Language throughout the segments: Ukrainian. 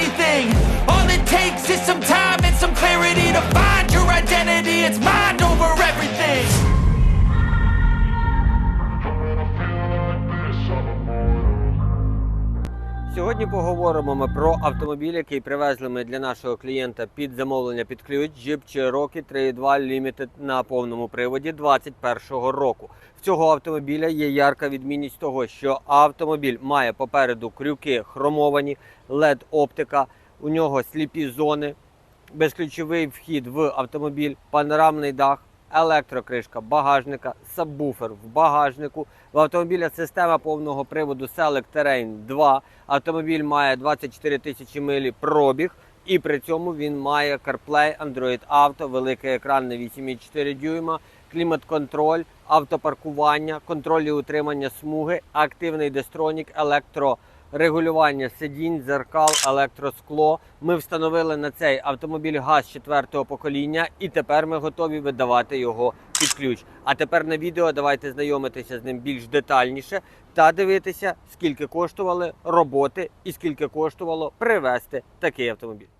anything. All it takes is some time and some clarity to find your identity. It's mind Сьогодні поговоримо ми про автомобіль, який привезли ми для нашого клієнта під замовлення під ключ Jeep Cherokee 3.2 Limited на повному приводі 2021 року. В цього автомобіля є ярка відмінність того, що автомобіль має попереду крюки хромовані, led оптика, у нього сліпі зони, безключовий вхід в автомобіль, панорамний дах, електрокришка багажника, сабвуфер в багажнику. В автомобіля система повного приводу Select Terrain 2. Автомобіль має 24 тисячі милі пробіг. І при цьому він має CarPlay, Android Auto, великий екран на 8,4 дюйма, клімат-контроль, автопаркування, контроль і утримання смуги, активний дестронік, електрорегулювання сидінь, дзеркал, електроскло. Ми встановили на цей автомобіль газ четвертого покоління, і тепер ми готові видавати його під ключ. А тепер на відео давайте знайомитися з ним більш детальніше та дивитися, скільки коштували роботи і скільки коштувало привезти такий автомобіль.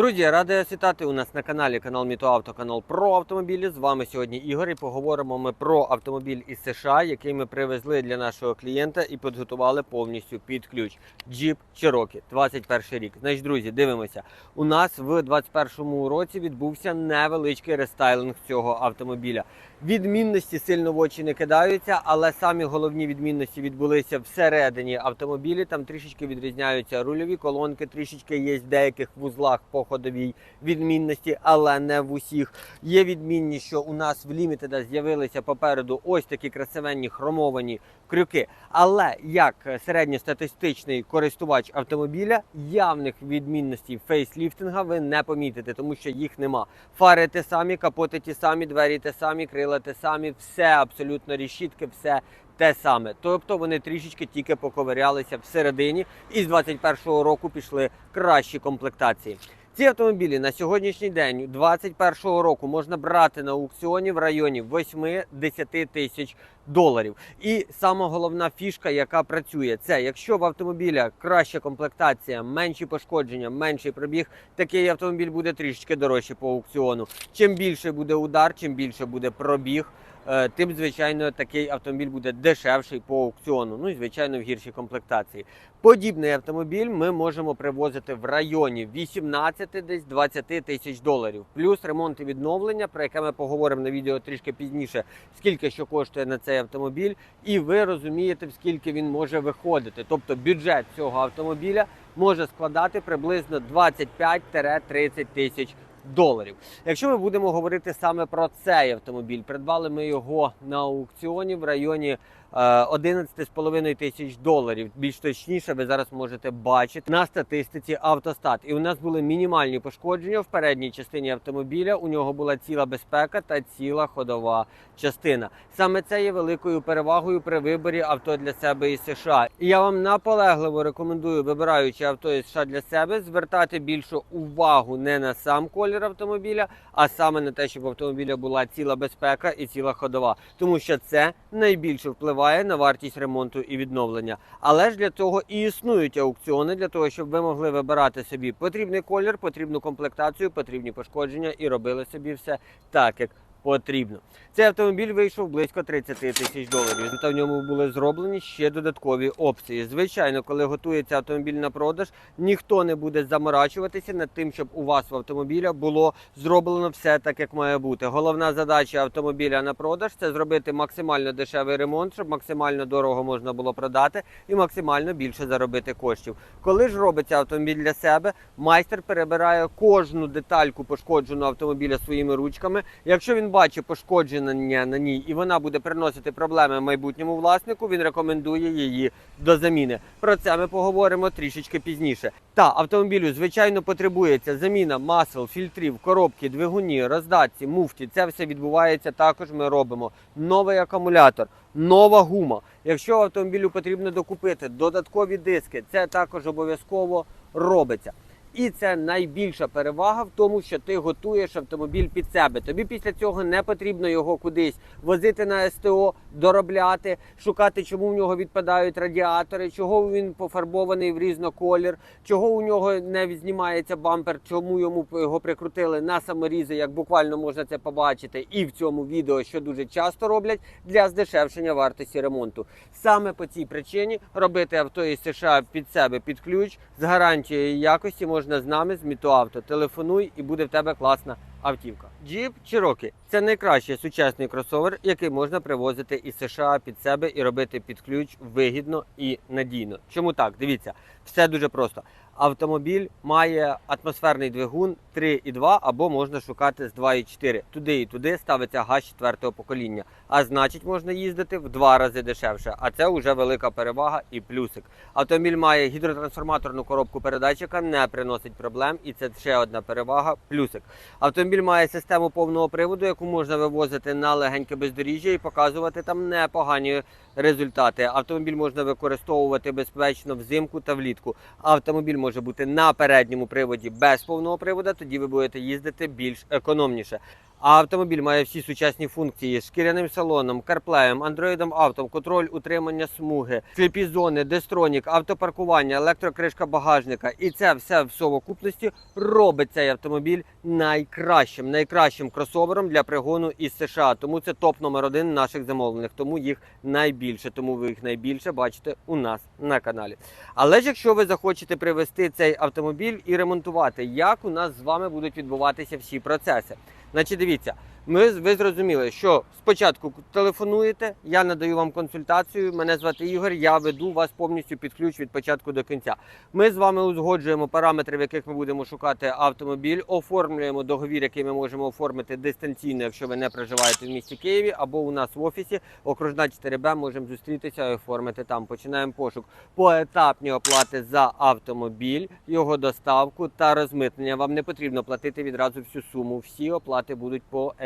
Друзі, радий вас вітати у нас на каналі канал Мітоавто, канал про автомобілі. З вами сьогодні Ігор і поговоримо ми про автомобіль із США, який ми привезли для нашого клієнта і підготували повністю під ключ. Jeep Cherokee, 21 рік. Значить, друзі, дивимося. У нас в 21 році відбувся невеличкий рестайлинг цього автомобіля. Відмінності сильно в очі не кидаються, але самі головні відмінності відбулися всередині автомобілі. Там трішечки відрізняються рульові колонки, трішечки є в деяких вузлах по ходовій відмінності, але не в усіх. Є відмінність, що у нас в Limited з'явилися попереду ось такі красивенні хромовані крюки. Але як середньостатистичний користувач автомобіля, явних відмінностей фейсліфтинга ви не помітите, тому що їх нема. Фари те самі, капоти ті самі, двері те самі, крила те самі, все абсолютно рішітки, все те саме. Тобто вони трішечки тільки поковирялися всередині, і з 21-го року пішли кращі комплектації. Ці автомобілі на сьогоднішній день 21-го року можна брати на аукціоні в районі 8-10 тисяч доларів. І сама головна фішка, яка працює, це якщо в автомобіля краща комплектація, менші пошкодження, менший пробіг, такий автомобіль буде трішечки дорожче по аукціону. Чим більше буде удар, чим більше буде пробіг. Е, Тим, звичайно, такий автомобіль буде дешевший по аукціону, ну і звичайно в гіршій комплектації. Подібний автомобіль ми можемо привозити в районі 18 десь 20 тисяч доларів. Плюс ремонт і відновлення, про яке ми поговоримо на відео трішки пізніше, скільки що коштує на цей автомобіль, і ви розумієте, скільки він може виходити. Тобто бюджет цього автомобіля може складати приблизно 25-30 тисяч доларів. Якщо ми будемо говорити саме про цей автомобіль, придбали ми його на аукціоні в районі 11,5 тисяч доларів. Більш точніше, ви зараз можете бачити на статистиці автостат. І у нас були мінімальні пошкодження в передній частині автомобіля. У нього була ціла безпека та ціла ходова частина. Саме це є великою перевагою при виборі авто для себе із США. І я вам наполегливо рекомендую, вибираючи авто із США для себе, звертати більшу увагу не на сам колір автомобіля, а саме на те, щоб в автомобіля була ціла безпека і ціла ходова, тому що це найбільше впливає на вартість ремонту і відновлення. Але ж для того і існують аукціони для того, щоб ви могли вибирати собі потрібний колір, потрібну комплектацію, потрібні пошкодження і робили собі все так, як потрібно. Цей автомобіль вийшов близько 30 тисяч доларів. Та в ньому були зроблені ще додаткові опції. Звичайно, коли готується автомобіль на продаж, ніхто не буде заморачуватися над тим, щоб у вас в автомобіля було зроблено все так, як має бути. Головна задача автомобіля на продаж це зробити максимально дешевий ремонт, щоб максимально дорого можна було продати і максимально більше заробити коштів. Коли ж робиться автомобіль для себе, майстер перебирає кожну детальку пошкодженого автомобіля своїми ручками. Якщо він бачить пошкодження на ній і вона буде приносити проблеми майбутньому власнику, він рекомендує її до заміни. Про це ми поговоримо трішечки пізніше. Та автомобілю, звичайно, потребується заміна масел, фільтрів, коробки, двигуні, роздатці, муфті. Це все відбувається. Також ми робимо новий акумулятор, нова гума. Якщо автомобілю потрібно докупити додаткові диски, це також обов'язково робиться. І це найбільша перевага в тому, що ти готуєш автомобіль під себе. Тобі після цього не потрібно його кудись возити на СТО, доробляти, шукати, чому в нього відпадають радіатори, чого він пофарбований в різноколір, чого у нього не знімається бампер, чому йому його прикрутили на саморізи, як буквально можна це побачити, і в цьому відео, що дуже часто роблять для здешевшення вартості ремонту. Саме по цій причині робити авто із США під себе під ключ з гарантією якості можна з нами з Мітоавто. Телефонуй і буде в тебе класна автівка. Jeep Cherokee – це найкращий сучасний кросовер, який можна привозити із США під себе і робити під ключ вигідно і надійно. Чому так? Дивіться, все дуже просто. Автомобіль має атмосферний двигун 3,2 або можна шукати з 2,4. Туди і туди ставиться газ четвертого покоління. А значить, можна їздити в два рази дешевше. А це вже велика перевага і плюсик. Автомобіль має гідротрансформаторну коробку передач, яка не приносить проблем, і це ще одна перевага. Плюсик. Автомобіль має систему повного приводу, яку можна вивозити на легеньке бездоріжжя і показувати там непогані результати. Автомобіль можна використовувати безпечно взимку та влітку. Автомобіль може бути на передньому приводі без повного приводу, тоді ви будете їздити більш економніше. А автомобіль має всі сучасні функції з шкіряним салоном, карплеєм, андроїдом авто, контроль утримання смуги, сліпі зони, дестронік, автопаркування, електрокришка багажника. І це все в совокупності робить цей автомобіль найкращим, найкращим кросовером для пригону із США. Тому це топ номер один наших замовлених. Тому їх найбільше. Тому ви їх найбільше бачите у нас на каналі. Але ж якщо ви захочете привезти цей автомобіль і ремонтувати, як у нас з вами будуть відбуватися всі процеси? Значить, дивіться, ми ви зрозуміли, що спочатку телефонуєте, я надаю вам консультацію. Мене звати Ігор. Я веду вас повністю під ключ від початку до кінця. Ми з вами узгоджуємо параметри, в яких ми будемо шукати автомобіль, оформлюємо договір, який ми можемо оформити дистанційно, якщо ви не проживаєте в місті Києві, або у нас в офісі окружна 4Б можемо зустрітися і оформити там. Починаємо пошук поетапні оплати за автомобіль, його доставку та розмитнення. Вам не потрібно платити відразу всю суму. Всі оплати будуть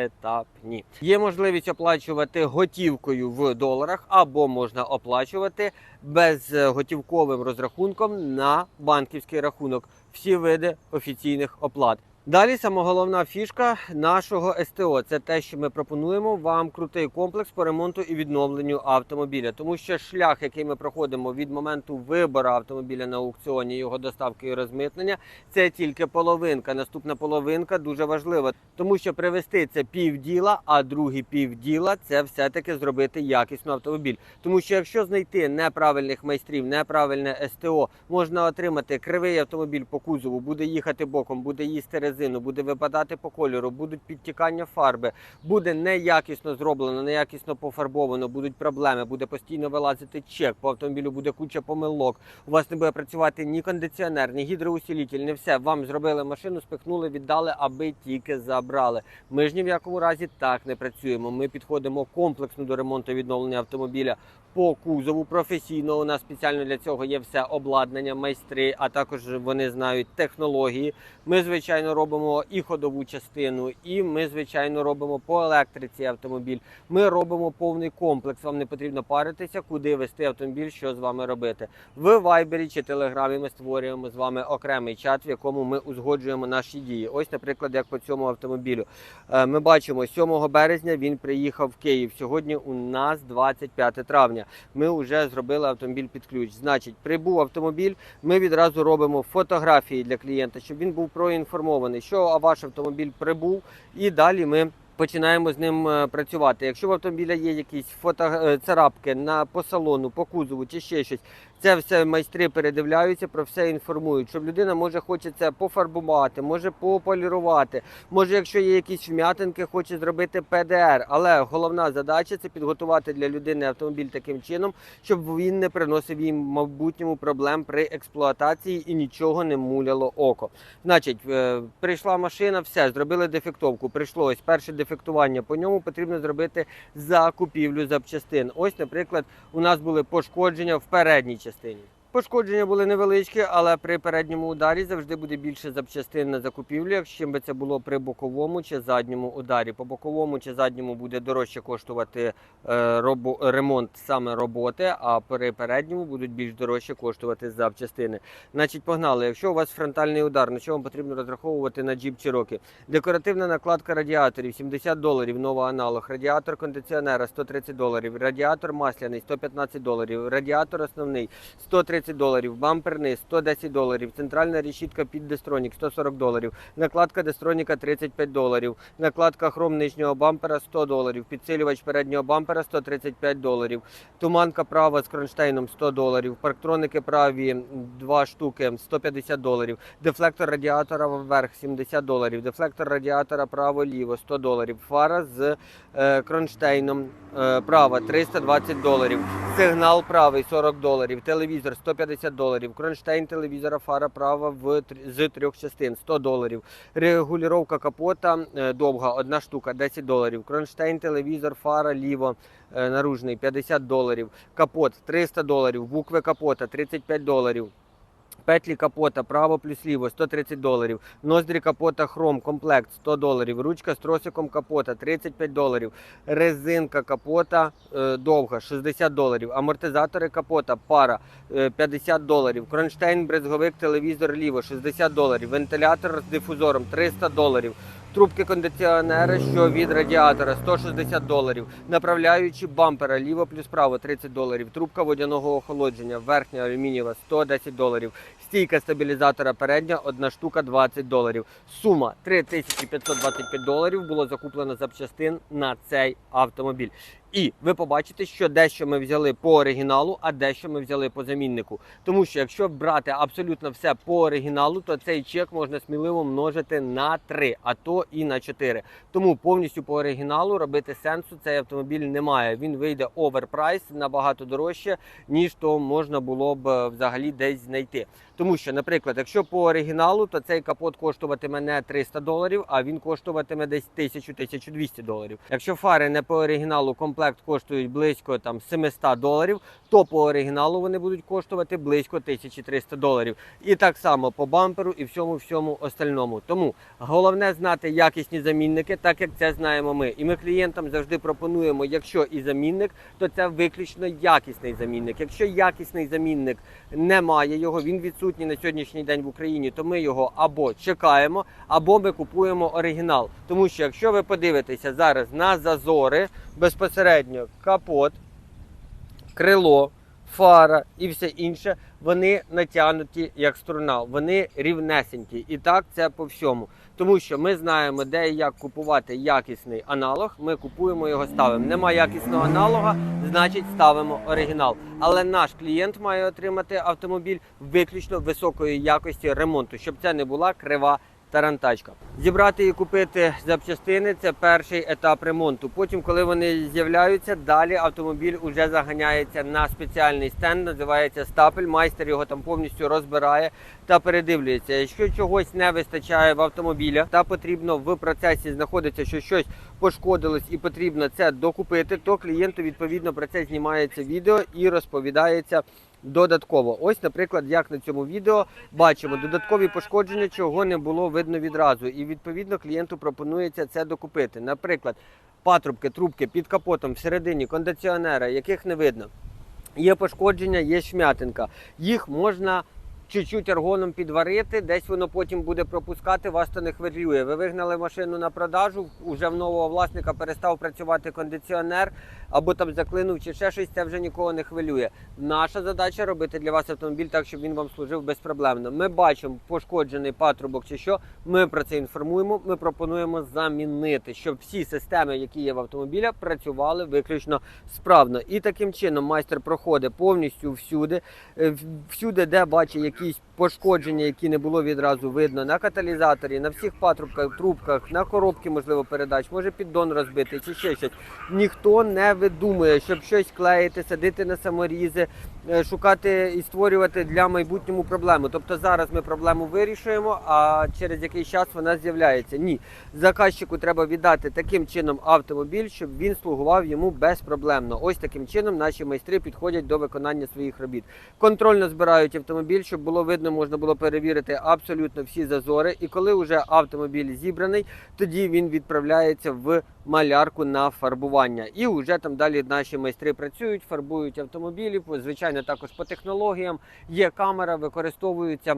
поетапні. Є можливість оплачувати готівкою в доларах, або можна оплачувати безготівковим розрахунком на банківський рахунок. Всі види офіційних оплат. Далі саме головна фішка нашого СТО це те, що ми пропонуємо вам крутий комплекс по ремонту і відновленню автомобіля, тому що шлях, який ми проходимо від моменту вибору автомобіля на аукціоні, його доставки і розмитнення, це тільки половинка. Наступна половинка дуже важлива, тому що привезти це півділа, а другий півділа це все-таки зробити якісно автомобіль. Тому що якщо знайти неправильних майстрів, неправильне СТО, можна отримати кривий автомобіль по кузову, буде їхати боком, буде їсти резину, буде випадати по кольору, будуть підтікання фарби, буде неякісно зроблено, неякісно пофарбовано, будуть проблеми, буде постійно вилазити чек, по автомобілю буде куча помилок. У вас не буде працювати ні кондиціонер, ні гідроусилитель, не все. Вам зробили машину, спихнули, віддали, аби тільки забрали. Ми ж ні в якому разі так не працюємо. Ми підходимо комплексно до ремонту відновлення автомобіля по кузову професійно. У нас спеціально для цього є все обладнання, майстри, а також вони знають технології. Ми, звичайно, робимо і ходову частину, і ми, звичайно, робимо по електриці автомобіль. Ми робимо повний комплекс. Вам не потрібно паритися, куди вести автомобіль, що з вами робити. В Вайбері чи Телеграмі ми створюємо з вами окремий чат, в якому ми узгоджуємо наші дії. Ось, наприклад, як по цьому автомобілю. Е, Ми бачимо, 7 березня він приїхав в Київ. Сьогодні у нас 25 травня. Ми вже зробили автомобіль під ключ. Значить, прибув автомобіль. Ми відразу робимо фотографії для клієнта, щоб він був проінформований, що ваш автомобіль прибув, і далі ми починаємо з ним е, працювати. Якщо в автомобіля є якісь фото е, царапки на по салону, по кузову чи ще щось, це все майстри передивляються, про все інформують. Щоб людина може хоче це пофарбувати, може пополірувати, може, якщо є якісь вм'ятинки, хоче зробити ПДР. Але головна задача це підготувати для людини автомобіль таким чином, щоб він не приносив їм майбутньому проблем при експлуатації і нічого не муляло око. Значить, е, прийшла машина, все, зробили дефектовку. Прийшло перше дефектування. По ньому потрібно зробити закупівлю запчастин. Ось, наприклад, у нас були пошкодження в передній частині. Пошкодження були невеличкі, але при передньому ударі завжди буде більше запчастин на закупівлю, якщо би це було при боковому чи задньому ударі. По боковому чи задньому буде дорожче коштувати е, робо- ремонт саме роботи, а при передньому будуть більш дорожче коштувати запчастини. Значить, погнали. Якщо у вас фронтальний удар, на що вам потрібно розраховувати на Jeep Cherokee? Декоративна накладка радіаторів 70 доларів, нова аналог. Радіатор кондиціонера 130 доларів. Радіатор масляний 115 доларів. Радіатор основний 130 доларів. Бамперний 110 доларів. Центральна решітка під Дестронік 140 доларів. Накладка Дестроніка 35 доларів. Накладка хром нижнього бампера 100 доларів. Підсилювач переднього бампера 135 доларів. Туманка права з кронштейном 100 доларів. Парктроники праві 2 штуки 150 доларів. Дефлектор радіатора вверх 70 доларів. Дефлектор радіатора право-ліво 100 доларів. Фара з е, кронштейном е, права 320 доларів. Сигнал правий 40 доларів. Телевізор 150 доларів. Кронштейн телевізора фара права в з трьох частин 100 доларів. Регулювання капота е, довга одна штука 10 доларів. Кронштейн телевізор фара ліво е, наружний 50 доларів. Капот 300 доларів. Букви капота 35 доларів. Петлі капота право плюс ліво 130 доларів. Ноздрі капота хром комплект 100 доларів. Ручка з тросиком капота 35 доларів. Резинка капота е, довга 60 доларів. Амортизатори капота пара е, 50 доларів. Кронштейн, брезговик, телевізор ліво 60 доларів. Вентилятор з дифузором 300 доларів. Трубки кондиціонера, що від радіатора 160 доларів. Направляючі бампера ліво плюс право 30 доларів. Трубка водяного охолодження, верхня алюмінієва 110 доларів. Стійка стабілізатора передня, одна штука 20 доларів. Сума 3525 доларів було закуплено запчастин на цей автомобіль. І ви побачите, що дещо ми взяли по оригіналу, а дещо ми взяли по заміннику. Тому що якщо брати абсолютно все по оригіналу, то цей чек можна сміливо множити на 3, а то і на 4. Тому повністю по оригіналу робити сенсу цей автомобіль немає. Він вийде оверпрайс набагато дорожче, ніж то можна було б е, взагалі десь знайти. Тому що, наприклад, якщо по оригіналу, то цей капот коштуватиме не 300 доларів, а він коштуватиме десь 1000-1200 доларів. Якщо фари не по оригіналу комплект коштують близько там 700 доларів, то по оригіналу вони будуть коштувати близько 1300 доларів. І так само по бамперу і всьому всьому остальному. Тому головне знати якісні замінники, так як це знаємо ми. І ми клієнтам завжди пропонуємо, якщо і замінник, то це виключно якісний замінник. Якщо якісний замінник немає його, він відсутній на сьогоднішній день в Україні, то ми його або чекаємо, або ми купуємо оригінал. Тому що якщо ви подивитеся зараз на зазори, безпосередньо капот, крило, фара і все інше, вони натягнуті як струна, вони рівнесенькі. І так це по всьому. Тому що ми знаємо, де і як купувати якісний аналог. Ми купуємо його, ставимо. Нема якісного аналога, значить ставимо оригінал. Але наш клієнт має отримати автомобіль виключно високої якості ремонту, щоб це не була крива тарантачка. Зібрати і купити запчастини це перший етап ремонту. Потім, коли вони з'являються, далі автомобіль уже заганяється на спеціальний стенд, називається стапель. Майстер його там повністю розбирає та передивлюється. Якщо чогось не вистачає в автомобіля та потрібно в процесі знаходиться, що щось пошкодилось і потрібно це докупити, то клієнту відповідно про це знімається відео і розповідається додатково. Ось, наприклад, як на цьому відео бачимо додаткові пошкодження, чого не було видно відразу. І відповідно клієнту пропонується це докупити. Наприклад, патрубки, трубки під капотом всередині кондиціонера, яких не видно. Є пошкодження, є шмятинка. Їх можна чуть-чуть аргоном підварити, десь воно потім буде пропускати, вас то не хвилює. Ви вигнали машину на продажу, уже в нового власника перестав працювати кондиціонер, або там заклинув, чи ще щось, це вже нікого не хвилює. Наша задача робити для вас автомобіль так, щоб він вам служив безпроблемно. Ми бачимо пошкоджений патрубок чи що. Ми про це інформуємо. Ми пропонуємо замінити, щоб всі системи, які є в автомобіля, працювали виключно справно. І таким чином майстер проходить повністю всюди, е, всюди, де бачить якісь пошкодження, які не було відразу видно на каталізаторі, на всіх патрубках, трубках, на коробці, можливо, передач, може піддон розбитий чи ще щось. Ніхто не видумує, щоб щось клеїти, садити на саморізи, е, шукати і створювати для майбутньому проблему. Тобто зараз ми проблему вирішуємо, а через якийсь час вона з'являється. Ні, заказчику треба віддати таким чином автомобіль, щоб він слугував йому безпроблемно. Ось таким чином наші майстри підходять до виконання своїх робіт. Контрольно збирають автомобіль, щоб було видно, можна було перевірити абсолютно всі зазори. І коли вже автомобіль зібраний, тоді він відправляється в малярку на фарбування. І вже там далі наші майстри працюють, фарбують автомобілі. Звичайно, також по технологіям є камера, використовуються.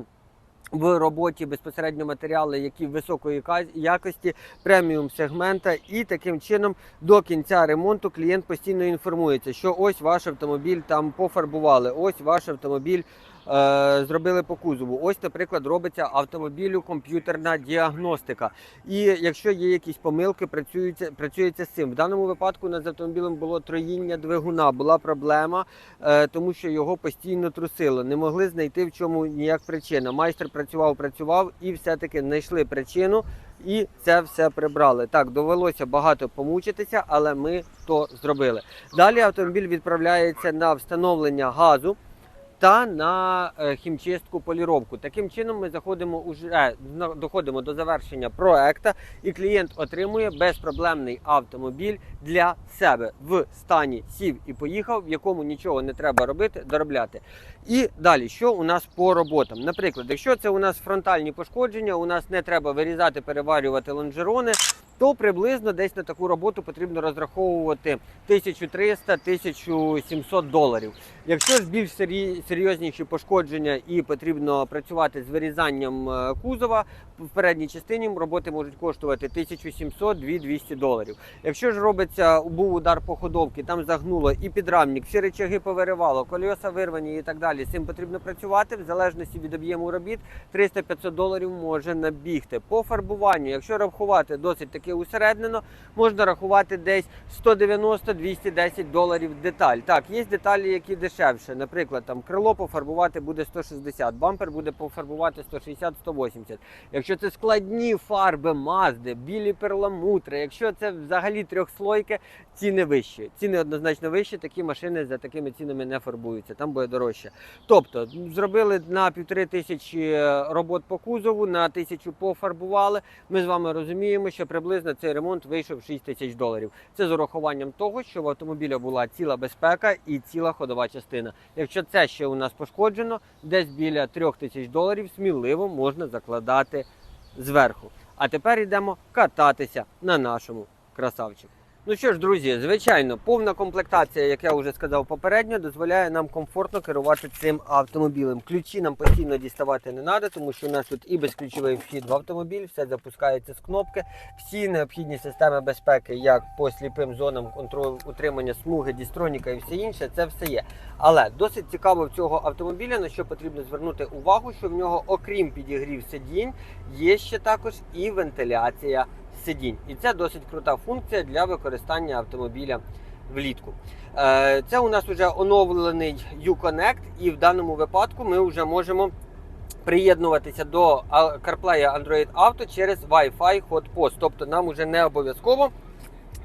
В роботі безпосередньо матеріали, які високої якості, преміум сегмента, і таким чином до кінця ремонту клієнт постійно інформується, що ось ваш автомобіль там пофарбували, ось ваш автомобіль зробили по кузову. Ось, наприклад, робиться автомобілю комп'ютерна діагностика. І якщо є якісь помилки, працюється, працюється з цим. В даному випадку з автомобілем було троїння двигуна, була проблема, е, тому що його постійно трусило. Не могли знайти в чому ніяк причина. Майстер працював, працював і все-таки знайшли причину. І це все прибрали. Так, довелося багато помучитися, але ми то зробили. Далі автомобіль відправляється на встановлення газу та на е, хімчистку поліровку. Таким чином ми заходимо уже доходимо до завершення проекта, і клієнт отримує безпроблемний автомобіль для себе в стані сів і поїхав, в якому нічого не треба робити, доробляти. І далі, що у нас по роботам? Наприклад, якщо це у нас фронтальні пошкодження, у нас не треба вирізати, переварювати лонжерони, то приблизно десь на таку роботу потрібно розраховувати 1300-1700 доларів. Якщо ж більш серйозніші пошкодження і потрібно працювати з вирізанням е, кузова в передній частині, роботи можуть коштувати 1700-2200 доларів. Якщо ж робиться був удар по ходовці, там загнуло і підрамник, всі речаги повиривало, кольоса вирвані і так далі. З цим потрібно працювати в залежності від об'єму робіт. 300-500 доларів може набігти. По фарбуванню, якщо рахувати досить таки усереднено, можна рахувати десь 190-210 доларів деталь. Так, є деталі, які дешевше. Наприклад, там крило пофарбувати буде 160, бампер буде пофарбувати 160-180. Якщо це складні фарби, мазди, білі перламутри, якщо це взагалі трьохслойки, ціни вищі. Ціни однозначно вищі, такі машини за такими цінами не фарбуються, там буде дорожче. Тобто зробили на півтори тисячі робот по кузову, на тисячу пофарбували. Ми з вами розуміємо, що приблизно цей ремонт вийшов 6 тисяч доларів. Це з урахуванням того, що в автомобіля була ціла безпека і ціла ходова частина. Якщо це ще у нас пошкоджено, десь біля 3 тисяч доларів сміливо можна закладати зверху. А тепер йдемо кататися на нашому красавчику. Ну що ж, друзі, звичайно, повна комплектація, як я вже сказав попередньо, дозволяє нам комфортно керувати цим автомобілем. Ключі нам постійно діставати не треба, тому що у нас тут і безключовий вхід в автомобіль, все запускається з кнопки. Всі необхідні системи безпеки, як по сліпим зонам контролю утримання смуги, дістроніка і все інше, це все є. Але досить цікаво в цього автомобіля, на що потрібно звернути увагу, що в нього, окрім підігрів сидінь, є ще також і вентиляція сидінь. І це досить крута функція для використання автомобіля влітку. Е, Це у нас вже оновлений Uconnect, і в даному випадку ми вже можемо приєднуватися до CarPlay Android Auto через Wi-Fi Hotpost. Тобто нам вже не обов'язково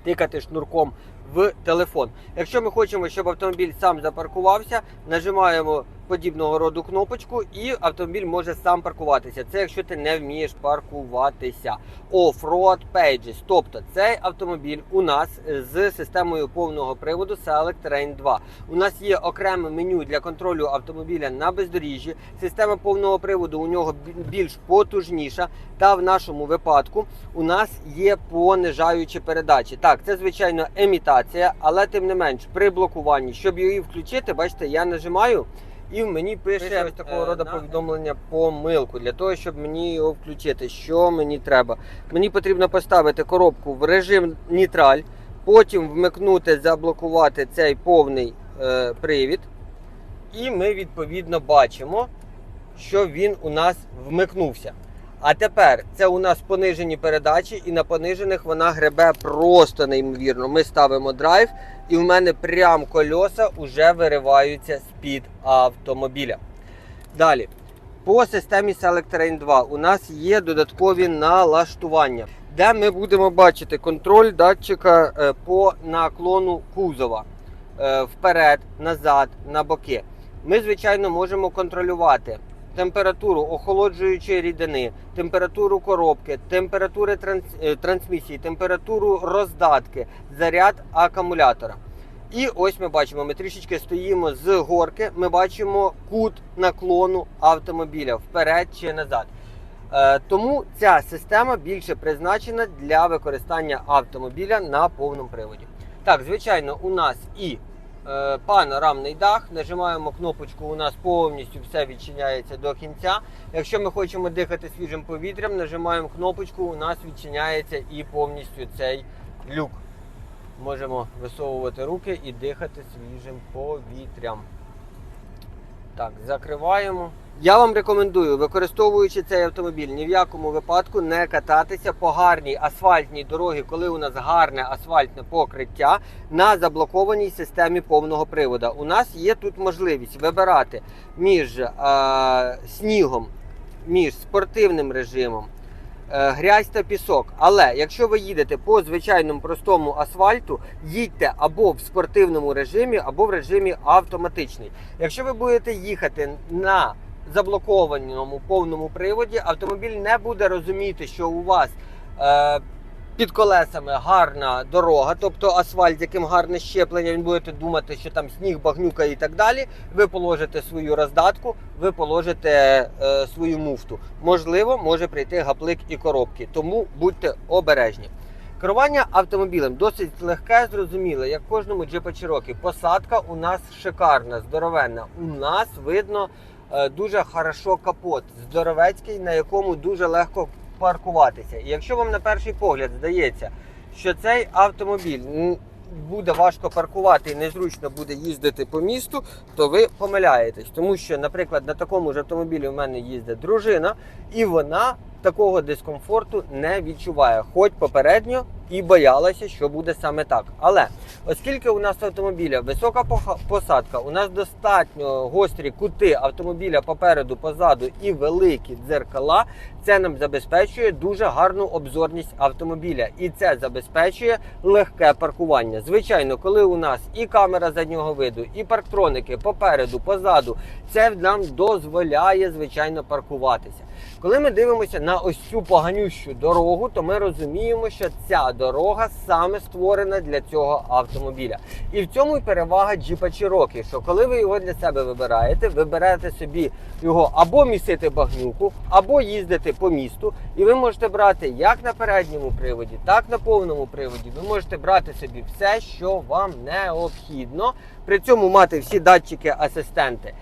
тикати шнурком в телефон. Якщо ми хочемо, щоб автомобіль сам запаркувався, нажимаємо подібного роду кнопочку, і автомобіль може сам паркуватися. Це якщо ти не вмієш паркуватися. Off-road Pages. Тобто цей автомобіль у нас з системою повного приводу Select Terrain 2. У нас є окреме меню для контролю автомобіля на бездоріжжі. Система повного приводу у нього більш потужніша. Та в нашому випадку у нас є понижаючі передачі. Так, це звичайно емітація, але тим не менш при блокуванні, щоб її включити, бачите, я нажимаю. І мені пише ось такого роду повідомлення помилку для того, щоб мені його включити. Що мені треба? Мені потрібно поставити коробку в режим нейтраль, потім вмикнути, заблокувати цей повний е, привід. І ми відповідно бачимо, що він у нас вмикнувся. А тепер це у нас понижені передачі, і на понижених вона гребе просто неймовірно. Ми ставимо драйв, і в мене прям кольоса вже вириваються з-під автомобіля. Далі. По системі Select Rain 2 у нас є додаткові налаштування, де ми будемо бачити контроль датчика е, по наклону кузова е, вперед, назад, на боки. Ми, звичайно, можемо контролювати температуру охолоджуючої рідини, температуру коробки, температури транс, е, трансмісії, температуру роздатки, заряд акумулятора. І ось ми бачимо, ми трішечки стоїмо з горки, ми бачимо кут наклону автомобіля вперед чи назад. Е, Тому ця система більше призначена для використання автомобіля на повному приводі. Так, звичайно, у нас і панорамний дах. Нажимаємо кнопочку, у нас повністю все відчиняється до кінця. Якщо ми хочемо дихати свіжим повітрям, нажимаємо кнопочку, у нас відчиняється і повністю цей люк. Можемо висовувати руки і дихати свіжим повітрям. Так, закриваємо. Я вам рекомендую, використовуючи цей автомобіль, ні в якому випадку не кататися по гарній асфальтній дорогі, коли у нас гарне асфальтне покриття на заблокованій системі повного привода. У нас є тут можливість вибирати між е, снігом, між спортивним режимом, е, грязь та пісок. Але якщо ви їдете по звичайному простому асфальту, їдьте або в спортивному режимі, або в режимі автоматичний. Якщо ви будете їхати на заблокованому повному приводі, автомобіль не буде розуміти, що у вас е, під колесами гарна дорога, тобто асфальт, яким гарне щеплення, він будете думати, що там сніг, багнюка і так далі. Ви положите свою роздатку, ви положите е, свою муфту. Можливо, може прийти гаплик і коробки, тому будьте обережні. Керування автомобілем досить легке, зрозуміле, як кожному джипа Cherokee. Посадка у нас шикарна, здоровенна. У нас видно дуже хорошо капот, здоровецький, на якому дуже легко паркуватися. І якщо вам на перший погляд здається, що цей автомобіль буде важко паркувати і незручно буде їздити по місту, то ви помиляєтесь. Тому що, наприклад, на такому ж автомобілі в мене їздить дружина, і вона такого дискомфорту не відчуває, хоч попередньо і боялася, що буде саме так. Але оскільки у нас автомобіля висока посадка, у нас достатньо гострі кути автомобіля попереду, позаду і великі дзеркала, це нам забезпечує дуже гарну обзорність автомобіля, і це забезпечує легке паркування. Звичайно, коли у нас і камера заднього виду, і парктроники попереду, позаду, це нам дозволяє звичайно паркуватися. Коли ми дивимося на ось цю поганющу дорогу, то ми розуміємо, що ця дорога саме створена для цього автомобіля. І в цьому і перевага Jeep Cherokee, що коли ви його для себе вибираєте, ви берете собі його або місити багнюку, або їздити по місту. І ви можете брати як на передньому приводі, так на повному приводі. Ви можете брати собі все, що вам необхідно. При цьому мати всі датчики асистенти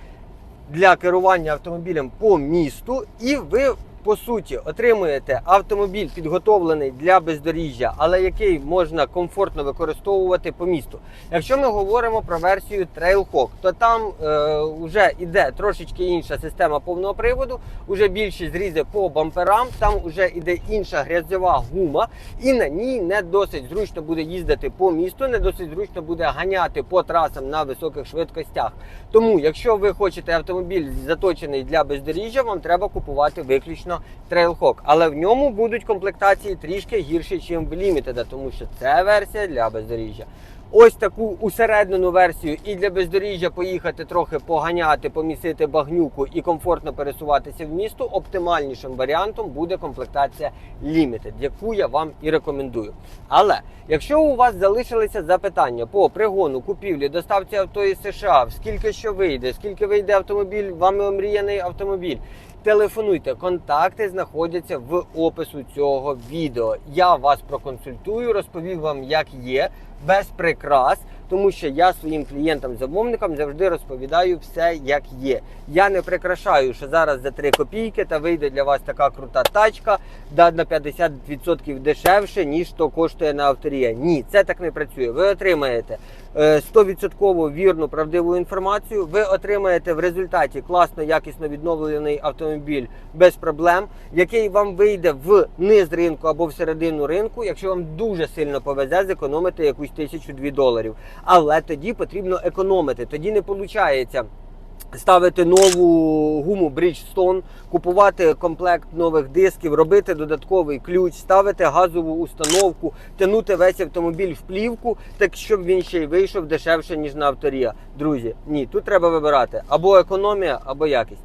для керування автомобілем по місту, і ви по суті отримуєте автомобіль підготовлений для бездоріжжя, але який можна комфортно використовувати по місту. Якщо ми говоримо про версію Trailhawk, то там е, вже іде трошечки інша система повного приводу, вже більші зрізи по бамперам, там вже іде інша грязьова гума, і на ній не досить зручно буде їздити по місту, не досить зручно буде ганяти по трасам на високих швидкостях. Тому, якщо ви хочете автомобіль заточений для бездоріжжя, вам треба купувати виключно Trailhawk. Але в ньому будуть комплектації трішки гірші, ніж в Limited, тому що це версія для бездоріжжя. Ось таку усереднену версію і для бездоріжжя поїхати трохи поганяти, помісити багнюку і комфортно пересуватися в місто. Оптимальнішим варіантом буде комплектація Limited, яку я вам і рекомендую. Але якщо у вас залишилися запитання по пригону, купівлі, доставці авто із США, скільки що вийде, скільки вийде автомобіль, вами омріяний автомобіль. Телефонуйте, контакти знаходяться в опису цього відео. Я вас проконсультую, розповім вам, як є, без прикрас. тому що я своїм клієнтам-замовникам завжди розповідаю все, як є. Я не прикрашаю, що зараз за 3 копійки та вийде для вас така крута тачка, да на 50% дешевше, ніж то коштує на авторія. Ні, це так не працює. Ви отримаєте 100% вірну правдиву інформацію. Ви отримаєте в результаті класно, якісно відновлений автомобіль без проблем, який вам вийде в низ ринку або в середину ринку, якщо вам дуже сильно повезе, зекономити якусь тисячу-дві доларів. Але тоді потрібно економити. Тоді не виходить ставити нову гуму Bridgestone, купувати комплект нових дисків, робити додатковий ключ, ставити газову установку, тягнути весь автомобіль в плівку, так щоб він ще й вийшов дешевше, ніж на авторія. Друзі, ні, тут треба вибирати або економія, або якість.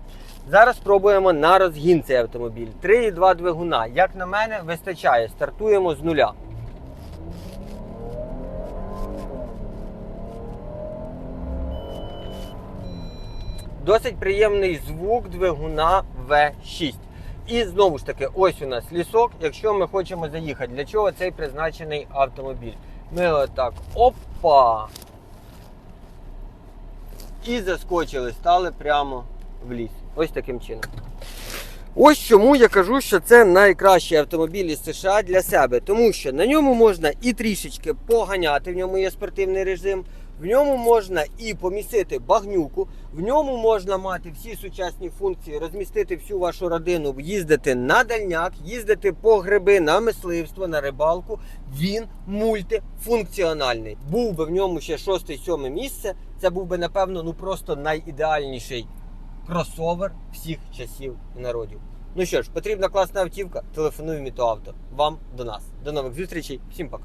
Зараз спробуємо на розгін цей автомобіль. 3,2 двигуна. Як на мене, вистачає. Стартуємо з нуля. Досить приємний звук двигуна V6. І знову ж таки, ось у нас лісок. Якщо ми хочемо заїхати, для чого цей призначений автомобіль? Ми отак опа. І заскочили, стали прямо в ліс. Ось таким чином. Ось чому я кажу, що це найкращий автомобіль із США для себе, тому що на ньому можна і трішечки поганяти, в ньому є спортивний режим, в ньому можна і помістити багнюку, в ньому можна мати всі сучасні функції, розмістити всю вашу родину, їздити на дальняк, їздити по гриби, на мисливство, на рибалку. Він мультифункціональний. Був би в ньому ще шосте-сьоме місце. Це був би, напевно, ну просто найідеальніший кросовер всіх часів і народів. Ну що ж, потрібна класна автівка, телефонуй Мітоавто. Вам до нас. До нових зустрічей, всім пока.